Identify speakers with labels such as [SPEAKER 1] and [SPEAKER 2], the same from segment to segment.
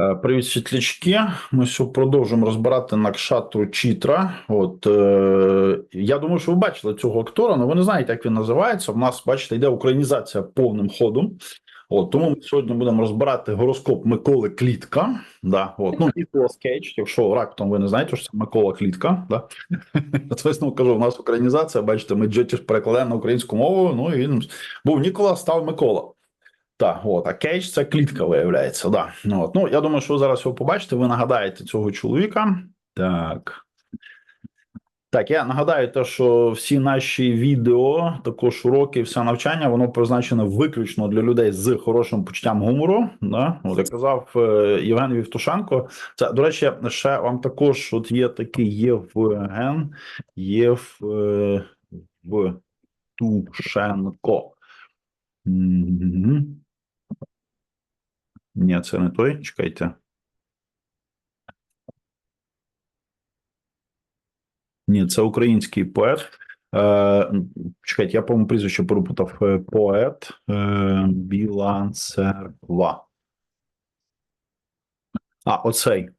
[SPEAKER 1] Е, Привіт, світлячки. Ми сьогодні продовжуємо розбирати Накшатру Чітра. От е, я думаю, що ви бачили цього актора, але ви не знаєте, як він називається. У нас, бачите, йде українізація повним ходом. От тому ми сьогодні будемо розбирати гороскоп Миколи Клітка. Да, от. Ну, Ніколас Кейдж, якщо раптом ви не знаєте, що це Микола Клітка. Да? Соответственно, кажу, у нас українізація, бачите, ми джетіш перекладаємо на українську мову. Ну і він був Нікола, став Микола. Так, от, а кейдж це клітка, виявляється. Да. Ну, от. ну, я думаю, що ви зараз його побачите, ви нагадаєте цього чоловіка. Так. Так, я нагадаю, те, що всі наші відео, також уроки, все навчання, воно призначене виключно для людей з хорошим почуттям гумору. Да? От, як казав е, Євген Вівтушенко, це, до речі, ще вам також от є такий Євген Євтушенко. Мгм. Ні, це не той. Чекайте. Ні, це український поет. Е, чекайте, я, по-моєму, прізвище перепутав. Е, Поет е, Біла Церква. А, оцей.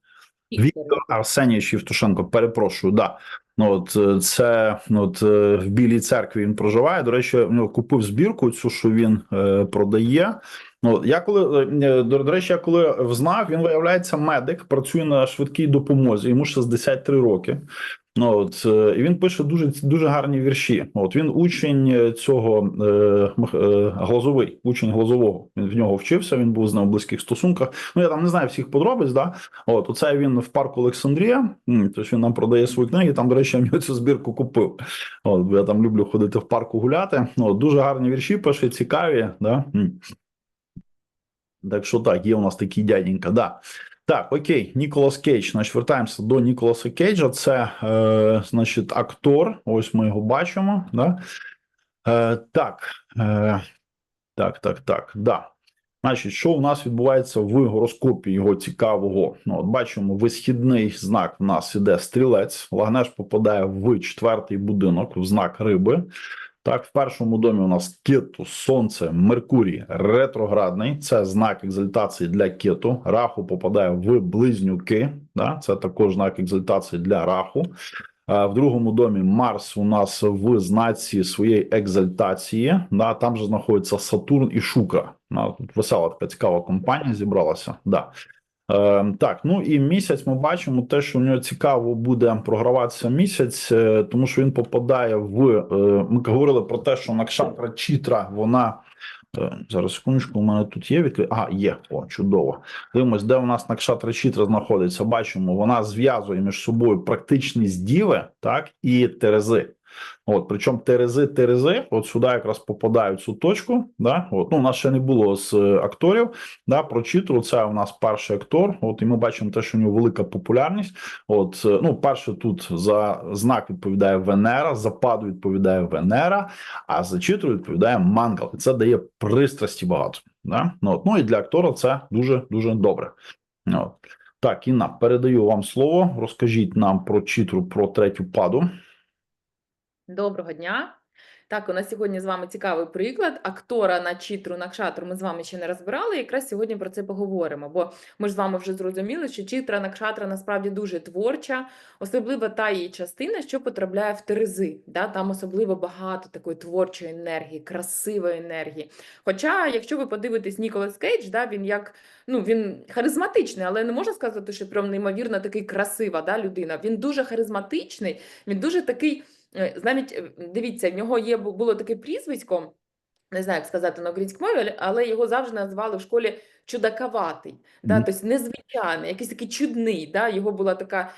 [SPEAKER 1] Віктор Арсенійович Євтушенко, перепрошую, да. Ну, от е, це ну, от, в Білій церкві він проживає. До речі, ну, купив збірку, цю, що він е, продає. Ну, я коли е, до, до речі, я коли взнав, він виявляється медик, працює на швидкій допомозі. Йому 63 роки. Ну от е, і він пише дуже дуже гарні вірші. От він учень цього е, е, глазовий, учень глазового. Він в нього вчився. Він був з ним в близьких стосунках. Ну я там не знаю всіх подробиць. Да, от оце він в парку Олександрія. Тож він нам продає свої книги. Там, до речі, я в нього цю збірку купив. От я там люблю ходити в парку гуляти. От, дуже гарні вірші пише, цікаві. Да? Так що так, є у нас такий дяденька, да. Так, окей, Ніколас Кейдж. Значить, вертаємося до Ніколаса Кейджа. Це, е, значить, актор. Ось ми його бачимо. Да? Е, так, е, так, так, так, да. Значить, що у нас відбувається в гороскопі його цікавого? Ну, от бачимо, висхідний знак у нас іде стрілець. Лагнеш попадає в четвертий будинок, в знак риби. Так, в першому домі у нас кету, сонце, Меркурій ретроградний. Це знак екзальтації для кету. Раху попадає в близнюки. Да? Це також знак екзальтації для раху. В другому домі Марс у нас в знаці своєї екзальтації. Да? Там же знаходиться Сатурн і Шукра. Тут весела така цікава компанія зібралася. Да. Е, так, ну і місяць ми бачимо те, що у нього цікаво буде програватися місяць, е, тому що він попадає в. Е, ми говорили про те, що Накшатра Чітра, вона. е, Зараз секундочку, у мене тут є відкрит. Ага, є. О, чудово. Дивимось, де у нас Накшатра Чітра знаходиться. Бачимо, вона зв'язує між собою практичність діви, так, і Терези. От, причому Терези, Терези, от сюди якраз попадають цю точку. Да? От, ну, у нас ще не було з е, акторів. Да, про це у нас перший актор. От і ми бачимо те, що у нього велика популярність. От е, ну, перше тут за знак відповідає Венера, за паду відповідає Венера, а за Чітру відповідає Мангал. І це дає пристрасті багато. Да? Ну, от, ну і для актора це дуже дуже добре. От. Так, Інна, передаю вам слово. Розкажіть нам про Чітру, про третю паду.
[SPEAKER 2] Доброго дня. Так, у нас сьогодні з вами цікавий приклад. Актора на чітру Накшатру ми з вами ще не розбирали. Якраз сьогодні про це поговоримо. Бо ми ж з вами вже зрозуміли, що чітра Накшатра насправді дуже творча, особливо та її частина, що потрапляє в Терези. Да? Там особливо багато такої творчої енергії, красивої енергії. Хоча, якщо ви подивитесь Ніколас Кейдж, да, він як ну він харизматичний, але не можна сказати, що прям неймовірно такий красива да, людина. Він дуже харизматичний, він дуже такий. Е, Навіть е, дивіться, в нього є було таке прізвисько, не знаю, як сказати на українській мові, але- його завжди називали в школі чудаковатий, да,
[SPEAKER 1] Мгм.
[SPEAKER 2] тобто незвичайний, якийсь такий чудний. Да, його була така,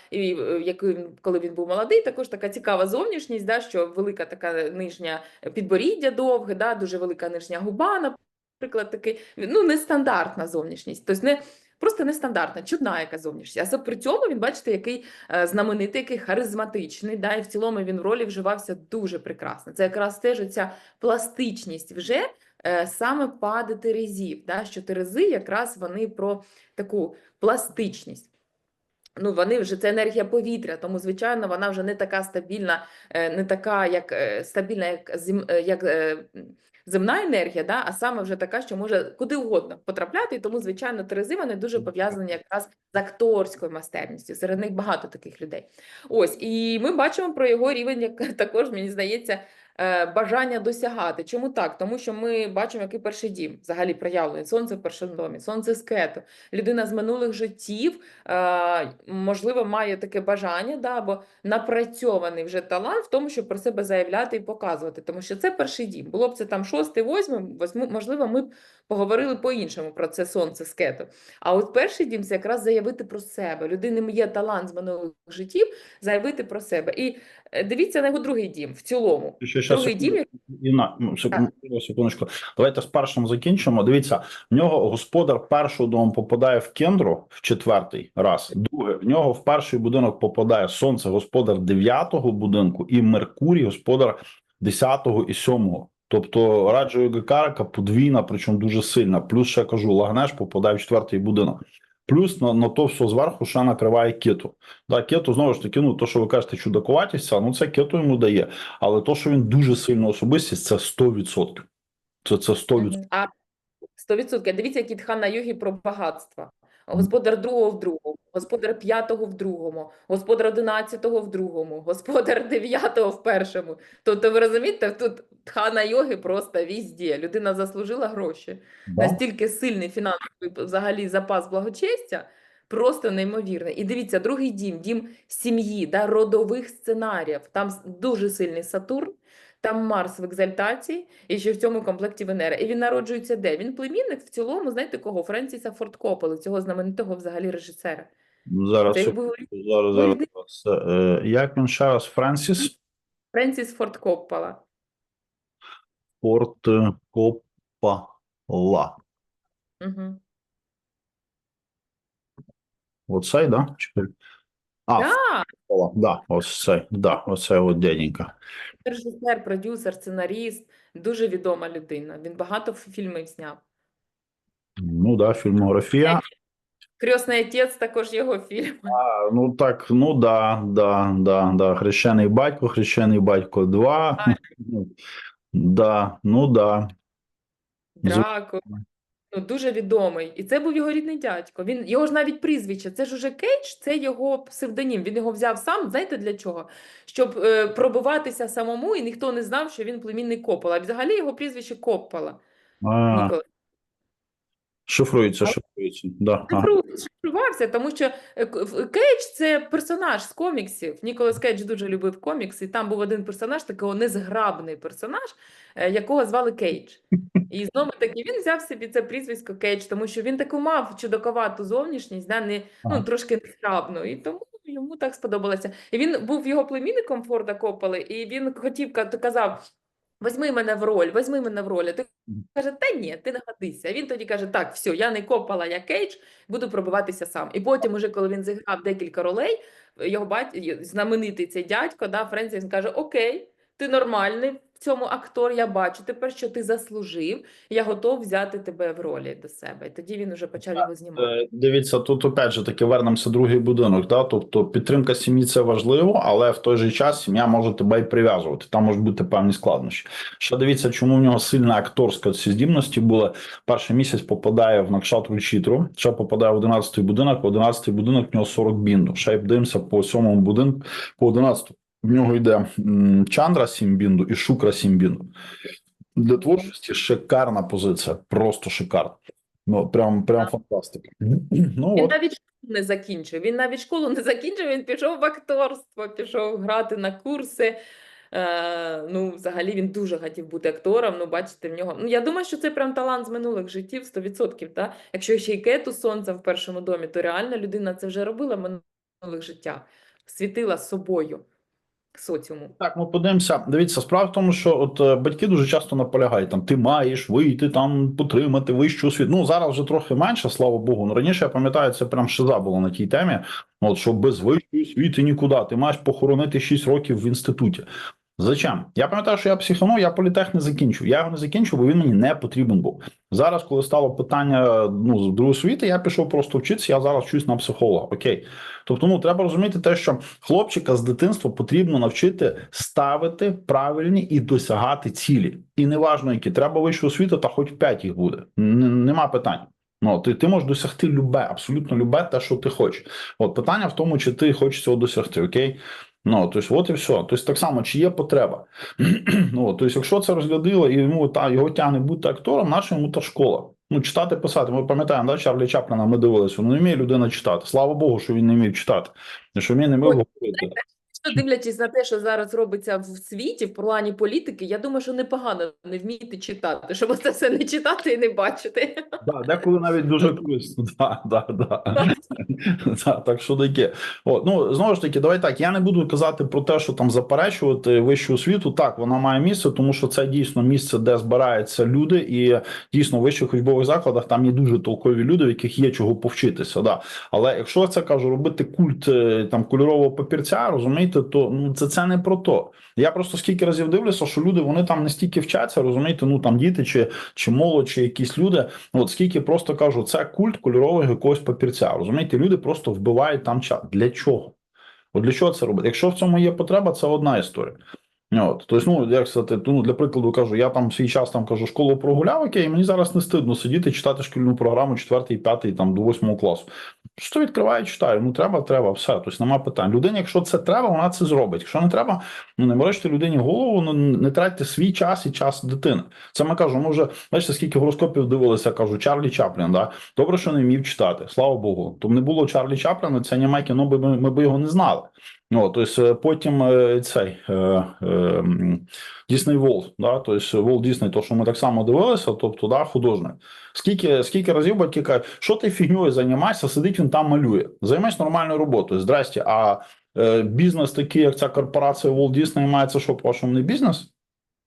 [SPEAKER 2] як коли він був молодий, також така цікава зовнішність, да, що велика така нижня підборіддя довге, да, дуже велика нижня губа, наприклад, такий, ну, нестандартна зовнішність. Тобто не, просто нестандартна, чудна яка зовнішність. А при цьому він, бачите, який е, знаменитий, який харизматичний, да, і в цілому він в ролі вживався дуже прекрасно. Це якраз теж оця пластичність вже е, саме пади Терезів, да, що Терези якраз вони про таку пластичність. Ну, вони вже це енергія повітря, тому звичайно вона вже не така стабільна, е, не така, як стабільна, як як земна енергія, да, а саме вже така, що може куди угодно потрапляти. І тому, звичайно, Терези вони дуже пов'язані якраз з акторською майстерністю. Серед них багато таких людей. Ось, і ми бачимо про його рівень, як також, мені здається, бажання досягати. Чому так? Тому що ми бачимо, який перший дім взагалі проявлений. Сонце в першому домі, сонце з кету. Людина з минулих життів, е, можливо, має таке бажання, да, або напрацьований вже талант в тому, щоб про себе заявляти і показувати. Тому що це перший дім. Було б це там шостий, восьмий, восьмий, можливо, ми б поговорили по-іншому про це сонце з кету. А от перший дім це якраз заявити про себе. Людини є талант з минулих життів, заявити про себе. І е, дивіться на його другий дім в цілому.
[SPEAKER 1] Ще, ще
[SPEAKER 2] Другий дім.
[SPEAKER 1] Інна, ну, секунду, секундочку. Давайте з першим закінчимо. Дивіться, в нього господар першого дому попадає в кендру в четвертий раз. Друге, в нього в перший будинок попадає сонце, господар дев'ятого будинку, і Меркурій, господар десятого і сьомого. Тобто раджу Гекарика подвійна, причому дуже сильна. Плюс ще кажу, Лагнеш попадає в четвертий будинок. Плюс на, на то все зверху ще накриває кету. Да, кету знову ж таки, ну то, що ви кажете, чудакуватість, ну це кету йому дає. Але то, що він дуже сильно особистість, це 100%. Це, це 100%.
[SPEAKER 2] А 100%. Дивіться, який тхан на йогі про багатство. Господар другого в другому, господар п'ятого в другому, господар одинадцятого в другому, господар дев'ятого в першому. Тобто, ви розумієте, тут тхана йоги просто візде. Людина заслужила гроші.
[SPEAKER 1] Да?
[SPEAKER 2] Настільки сильний фінансовий взагалі запас благочестя, просто неймовірний. І дивіться, другий дім, дім сім'ї, да, родових сценаріїв. Там дуже сильний Сатурн, там Марс в екзальтації, і ще в цьому комплекті Венера. І він народжується де? Він племінник в цілому, знаєте кого? Френсіса Форд Копполи, цього знаменитого взагалі режисера.
[SPEAKER 1] Зараз,
[SPEAKER 2] Це як
[SPEAKER 1] секунду, зараз, зараз. Е, як він ще раз? Френсіс
[SPEAKER 2] Френсіс Форд Коппола.
[SPEAKER 1] Форт е, Коппала.
[SPEAKER 2] Угу.
[SPEAKER 1] Оцей, да? Чекай. А,
[SPEAKER 2] Да,
[SPEAKER 1] Коппола, да, ось да, оцей от дяденька.
[SPEAKER 2] режисер, продюсер, сценаріст, дуже відома людина. Він багато ф- фільмів зняв.
[SPEAKER 1] Ну да, фільмографія.
[SPEAKER 2] Крьосний отець також його фільм.
[SPEAKER 1] А, ну так, ну да, да, да, да. Хрещений батько, хрещений батько 2.
[SPEAKER 2] Так.
[SPEAKER 1] Да, ну да.
[SPEAKER 2] Драко. Ну, дуже відомий. І це був його рідний дядько. Він, його ж навіть прізвище, це ж уже Кейдж, це його псевдонім. Він його взяв сам, знаєте для чого? Щоб е, пробиватися самому, і ніхто не знав, що він племінник Коппола. А взагалі його прізвище Коппола.
[SPEAKER 1] А,
[SPEAKER 2] Ніколи.
[SPEAKER 1] Шифрується, шифрується. Да.
[SPEAKER 2] Шифрувався, тому що е, Кейдж це персонаж з коміксів. Ніколас Кейдж дуже любив комікси, і там був один персонаж, такий незграбний персонаж, е, якого звали Кейдж. І знову таки він взяв собі це прізвисько Кейдж, тому що він таку мав чудаковату зовнішність, да, не,
[SPEAKER 1] Ага.
[SPEAKER 2] ну, трошки незграбну. І тому йому так сподобалося. І він був його племінником Форда Копполи, і він хотів казав. Візьми мене в роль, возьми мене в роль. А ти каже, та ні, ти нагадися. А він тоді каже: так, все, я не копала, я Кейдж, буду пробиватися сам. І потім, уже коли він зіграв декілька ролей, його батько, знаменитий цей дядько, да, Френсіс, він каже: Окей, ти нормальний цьому актор, я бачу тепер, що ти заслужив, я готов взяти тебе в ролі до себе. І тоді він уже почав його знімати.
[SPEAKER 1] Дивіться, тут опять же таки вернемося другий будинок. Да? Тобто підтримка сім'ї це важливо, але в той же час сім'я може тебе і прив'язувати. Там можуть бути певні складнощі. Ще дивіться, чому в нього сильна акторська ці здібності були. Перший місяць попадає в накшатру Чітру, ще попадає в 11-й будинок. В 11-й будинок в нього 40 бінду. Ще й дивимося по сьомому будинку, по 11 В нього йде Чандра 7 бінду і Шукра 7 бінду. Для творчості шикарна позиція, просто шикарна. Ну, прям, прям фантастика. Ну,
[SPEAKER 2] Він
[SPEAKER 1] от.
[SPEAKER 2] навіть школу не закінчив. Він навіть школу не закінчив, він пішов в акторство, пішов грати на курси. Е, ну, взагалі він дуже хотів бути актором. Ну, бачите, в нього. Ну, я думаю, що це прям талант з минулих життів 100%. Та? Якщо ще й кету сонця в першому домі, то реально людина це вже робила в минулих життях, світила собою соціуму.
[SPEAKER 1] Так, ми подивимося. Дивіться, справа в тому, що от е, батьки дуже часто наполягають там: ти маєш вийти там, потримати вищу освіту. Ну зараз вже трохи менше, слава Богу. Ну раніше я пам'ятаю, це прям шиза було на тій темі. От що без вищої освіти нікуди. Ти маєш похоронити 6 років в інституті. Зачем? Я пам'ятаю, що я психанув, я політех не закінчив. Я його не закінчив, бо він мені не потрібен був. Зараз, коли стало питання ну, з другої світи, я пішов просто вчитися. Я зараз вчусь на психолога. Окей. Тобто, ну треба розуміти те, що хлопчика з дитинства потрібно навчити ставити правильні і досягати цілі. І неважно, які треба вищу освіту, та хоч п'ять їх буде. Н- Нема питань. Ну, ти, ти можеш досягти любе, абсолютно любе, те, що ти хочеш. От питання в тому, чи ти хочеш цього досягти, окей? Ну, тобто, от і все. Тобто, так само, чи є потреба. ну, тобто, якщо це розглядило і йому та його тягне бути актором, наша йому та школа. Ну, читати, писати. Ми пам'ятаємо, да, Чарлі Чапліна ми дивилися, він не вміє людина читати. Слава Богу, що він не вмів читати, що він не вмів говорити.
[SPEAKER 2] Що дивлячись на те, що зараз робиться в світі, в плані політики, я думаю, що непогано не вміти читати, щоб це все не читати і не бачити.
[SPEAKER 1] Да, деколи навіть дуже корисно. Да, да, да. да, так що таке. От, ну, знову ж таки, давай так. Я не буду казати про те, що там заперечувати вищу освіту. Так, вона має місце, тому що це дійсно місце, де збираються люди, і дійсно в вищих учбових закладах там є дуже толкові люди, в яких є чого повчитися. Да. Але якщо це кажу, робити культ е, там кольорового папірця, розумієте, то ну це, це не про то. Я просто скільки разів дивлюся, що люди вони там не стільки вчаться, розумієте, ну там діти чи, чи молодь, чи якісь люди. От скільки просто кажу, це культ кольорового якогось папірця. Розумієте, люди просто вбивають там час. Для чого? От для чого це робити? Якщо в цьому є потреба, це одна історія. От, тобто, ну, як сказати, ну, для прикладу кажу, я там свій час там кажу, школу прогуляв, окей, мені зараз не стидно сидіти, читати шкільну програму 4, 5, там, до 8 класу. Що відкриваю, читаю. Ну, треба, треба, все. Тобто нема питань. Людині, якщо це треба, вона це зробить. Якщо не треба, ну не морочте людині голову, ну не тратьте свій час і час дитини. Це ми кажу, ми вже бачите, скільки гороскопів дивилися, кажу, Чарлі Чаплін, да? Добре, що не вмів читати. Слава Богу. Тобто не було Чарлі Чапліна, це німе кіно, би ми, ми б його не знали. Ну, тобто, е, потім е, цей е, е, Дісней Волт, да, тобто Волт Дісней, то, що ми так само дивилися, тобто, да, художник. Скільки, скільки разів батьки кажуть, що ти фігньою займаєшся, сидить він там малює. Займайся нормальною роботою. Здрасте, а е, бізнес такий, як ця корпорація Walt Disney, має це що, по-вашому, не бізнес?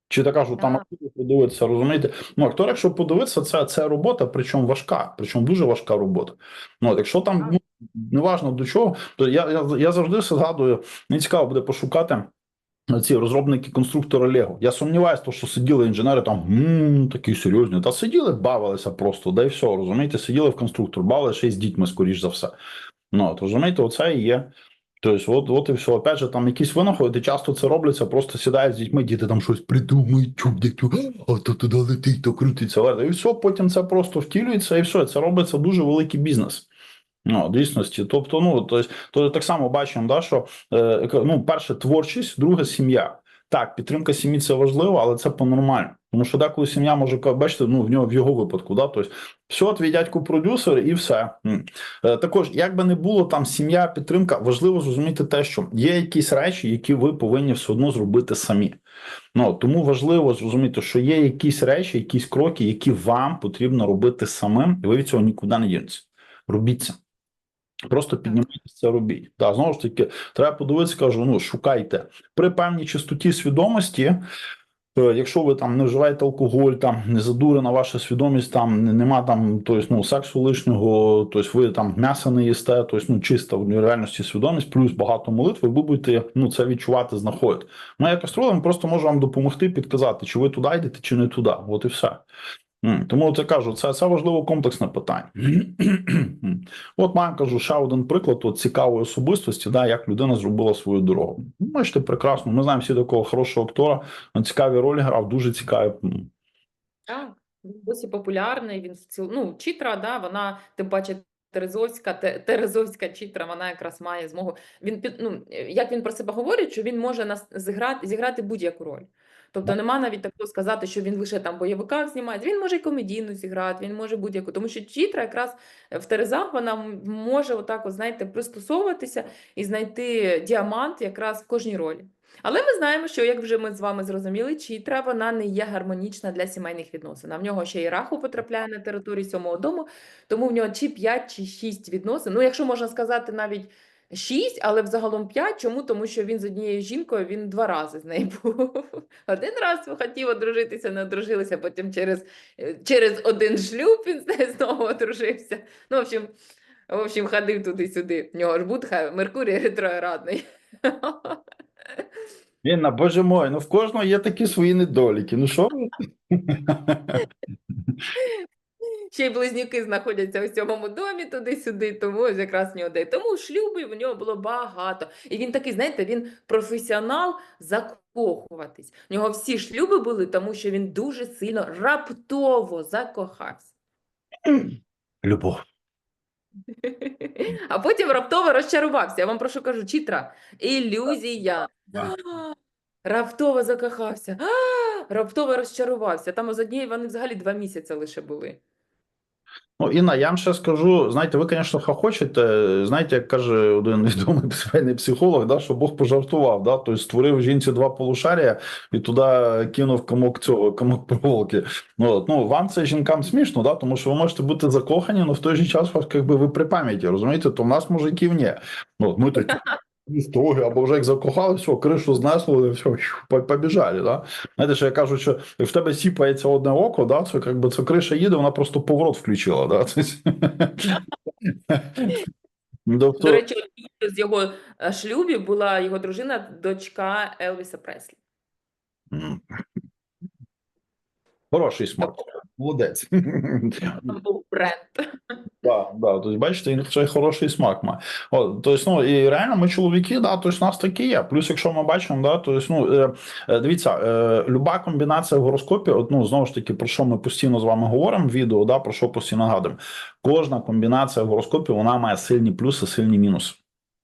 [SPEAKER 1] Чи така, що там актори подивитися, розумієте? Ну, актор, якщо подивитися, це, це робота, причому важка, причому дуже важка робота. Ну, от, якщо там, ну, неважно до чого, то я, я, я завжди згадую, мені цікаво буде пошукати ці розробники конструктора Лего. Я сумніваюся, що сиділи інженери там м такі серйозні. Та сиділи, бавилися просто, да і все, розумієте, сиділи в конструктор, бавилися ще й з дітьми, скоріш за все. Ну, от, розумієте, оце і є. Тобто, от, от і все. Опять же, там якісь винаходи, часто це робляться, просто сідають з дітьми, діти там щось придумують, чудять, а то туди летить, то крутиться. І все, потім це просто втілюється, і все. Це робиться дуже великий бізнес. Ну, дійсності. Тобто, ну, тобто, то так само бачимо, да, що е, ну, перше, творчість, друге сім'я. Так, підтримка сім'ї це важливо, але це по-нормально. Тому що деколи сім'я може бачите, ну в нього в його випадку, да, тобто, все, твій дядько продюсер і все. Е, Також, як би не було там сім'я, підтримка, важливо зрозуміти те, що є якісь речі, які ви повинні все одно зробити самі. Ну тому важливо зрозуміти, що є якісь речі, якісь кроки, які вам потрібно робити самим, і ви від цього нікуди не дінетеся. Робіть це. Просто піднімайтеся, робіть. Да, знову ж таки, треба подивитися, кажу, ну шукайте при певній чистоті свідомості. е, Якщо ви там не вживаєте алкоголь, там не задурена ваша свідомість, там нема там тобто, ну, сексу лишнього, тобто ви там м'яса не їсте, тобто ну, чиста в реальності свідомість, плюс багато молитви, ви будете ну, це відчувати, знаходити. Ми як астролог, ми просто можемо вам допомогти, підказати, чи ви туди йдете, чи не туди. От і все. Тому це кажу, це, це важливо комплексне питання. От маю кажу ще один приклад от цікавої особистості, да, як людина зробила свою дорогу. Бачите, прекрасно. Ми знаємо всі такого хорошого актора. Він цікаві ролі грав, дуже цікаві.
[SPEAKER 2] Так, він досі популярний, він ціл... ну, Чітра, да, вона, тим паче, Терезовська, Терезовська Чітра, вона якраз має змогу. Він ну, як він про себе говорить, що він може нас зіграти, зіграти будь-яку роль. Тобто нема навіть такого сказати, що він лише там бойовиках знімає. Він може і комедійну зіграти, він може будь-яку. Тому що Чітра якраз в Терезах вона може отак, от, знаєте, пристосовуватися і знайти діамант якраз в кожній ролі. Але ми знаємо, що як вже ми з вами зрозуміли, чітра вона не є гармонічна для сімейних відносин. А в нього ще й раху потрапляє на територію сьомого дому, тому в нього чи 5, чи 6 відносин. Ну, якщо можна сказати, навіть 6, але взагалом 5. Чому? Тому що він з однією жінкою він два рази з нею був. Один раз хотів одружитися, не одружилися, потім через, е, через один шлюб він з нею знову одружився. Ну, в общем, в общем, ходив туди-сюди. В нього ж Будха, Меркурій ретроградний.
[SPEAKER 1] Інна, боже мой, ну в кожного є такі свої недоліки. Ну що?
[SPEAKER 2] Ще й близнюки знаходяться у сьомому домі туди-сюди, тому ось якраз в нього де. Тому шлюбів у нього було багато. І він такий, знаєте, він професіонал закохуватись. У нього всі шлюби були, тому що він дуже сильно раптово закохався.
[SPEAKER 1] Любов.
[SPEAKER 2] А потім раптово розчарувався. Я вам прошу кажу, чітра, ілюзія. Раптово закохався, раптово розчарувався. Там з однієї вони взагалі два місяці лише були.
[SPEAKER 1] Ну, Інна, я вам ще скажу, знаєте, ви, звісно, хохочете. Знаєте, як каже один відомий сімейний психолог, да, що Бог пожартував, да, тобто створив жінці два полушарія і туди кинув комок цього, комок проволоки. Ну, ну, вам це жінкам смішно, да, тому що ви можете бути закохані, але в той же час вас, якби, ви при пам'яті, розумієте, то в нас мужиків ні. Ну, ми такі строгі, або вже як закохали, все, кришу знесло, все, побіжали, да. Знаєте, що я кажу, що в тебе сіпається одне око, да, це якби це криша їде, вона просто поворот включила, да. Тобто,
[SPEAKER 2] До речі, з його е, шлюбів була його дружина, дочка Елвіса Преслі.
[SPEAKER 1] Хороший смак. Молодець.
[SPEAKER 2] Був бренд.
[SPEAKER 1] Да, да, тобто, бачите, він це хороший смак має. От, тобто, ну, і реально ми чоловіки, да, тобто, у нас такі є. Плюс, якщо ми бачимо, да, тобто, ну, е, е, дивіться, е, люба комбінація в гороскопі, от, ну, знову ж таки, про що ми постійно з вами говоримо в відео, да, про що постійно нагадуємо. Кожна комбінація в гороскопі, вона має сильні плюси, сильні мінуси.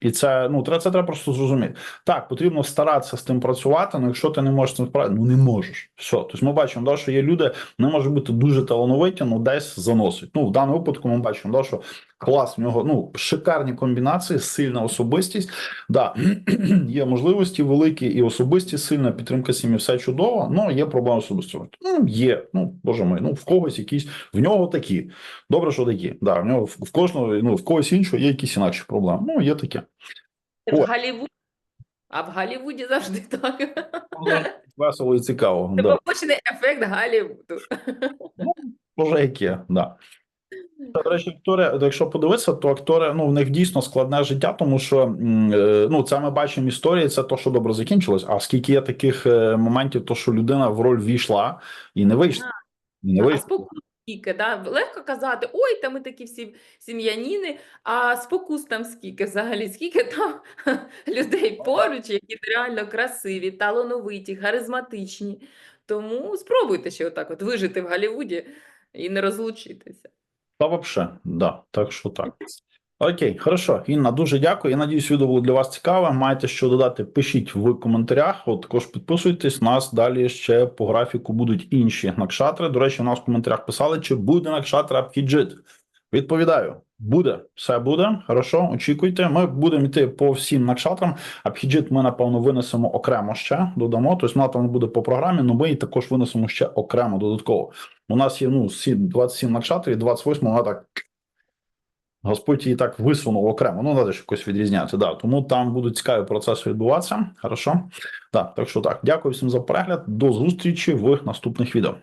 [SPEAKER 1] І це ну треба це треба просто зрозуміти. Так, потрібно старатися з тим працювати. але якщо ти не можеш цим справити, ну не можеш. Все. Тобто ми бачимо, да, що є люди, не можуть бути дуже талановиті, ну десь заносить. Ну в даному випадку ми бачимо, да, що клас в нього ну шикарні комбінації, сильна особистість. Да, є можливості великі і особистість, сильна підтримка сім'ї, все чудово. Ну є проблеми особисто. Ну є. Ну боже мой, ну в когось якісь в нього такі. Добре, що такі. Да, в нього в, в кожного, ну в когось іншого є якісь інакші проблеми. Ну є таке.
[SPEAKER 2] В Голлівуді. А в Голлівуді завжди так.
[SPEAKER 1] Весело і цікаво.
[SPEAKER 2] Це
[SPEAKER 1] Да.
[SPEAKER 2] побочний ефект Голлівуду.
[SPEAKER 1] Може, яке, да. Та, До речі, актори, якщо подивитися, то актори ну в них дійсно складне життя, тому що е, ну це ми бачимо історії, це то, що добре закінчилось. А скільки є таких е, моментів, то що людина в роль війшла і не вийшла. І не
[SPEAKER 2] А
[SPEAKER 1] вийшла.
[SPEAKER 2] Скільки, да? Легко казати, ой, та ми такі всі сім'яніни, а спокус там скільки взагалі, скільки там людей поруч, які реально красиві, талановиті, харизматичні. Тому спробуйте ще отак от вижити в Голлівуді і не розлучитися.
[SPEAKER 1] Та взагалі, да. Так що так. Окей, хорошо. Інна, дуже дякую. Я надіюсь, відео було для вас цікаве. Маєте що додати, пишіть в коментарях. От також підписуйтесь. Нас далі ще по графіку будуть інші накшатри. До речі, у нас в коментарях писали, чи буде накшатра Абхіджит. Відповідаю, буде, все буде. Хорошо, очікуйте. Ми будемо йти по всім накшатрам. Абхіджит ми, напевно, винесемо окремо ще додамо. Тобто вона там буде по програмі, але ми її також винесемо ще окремо додатково. У нас є ну, всі 27 накшатрів, 28 вона так. Господь її так висунув окремо. Ну, треба ж якось відрізняти. Да. Тому там будуть цікаві процеси відбуватися. Хорошо. Да, так що так. Дякую всім за перегляд. До зустрічі в наступних відео.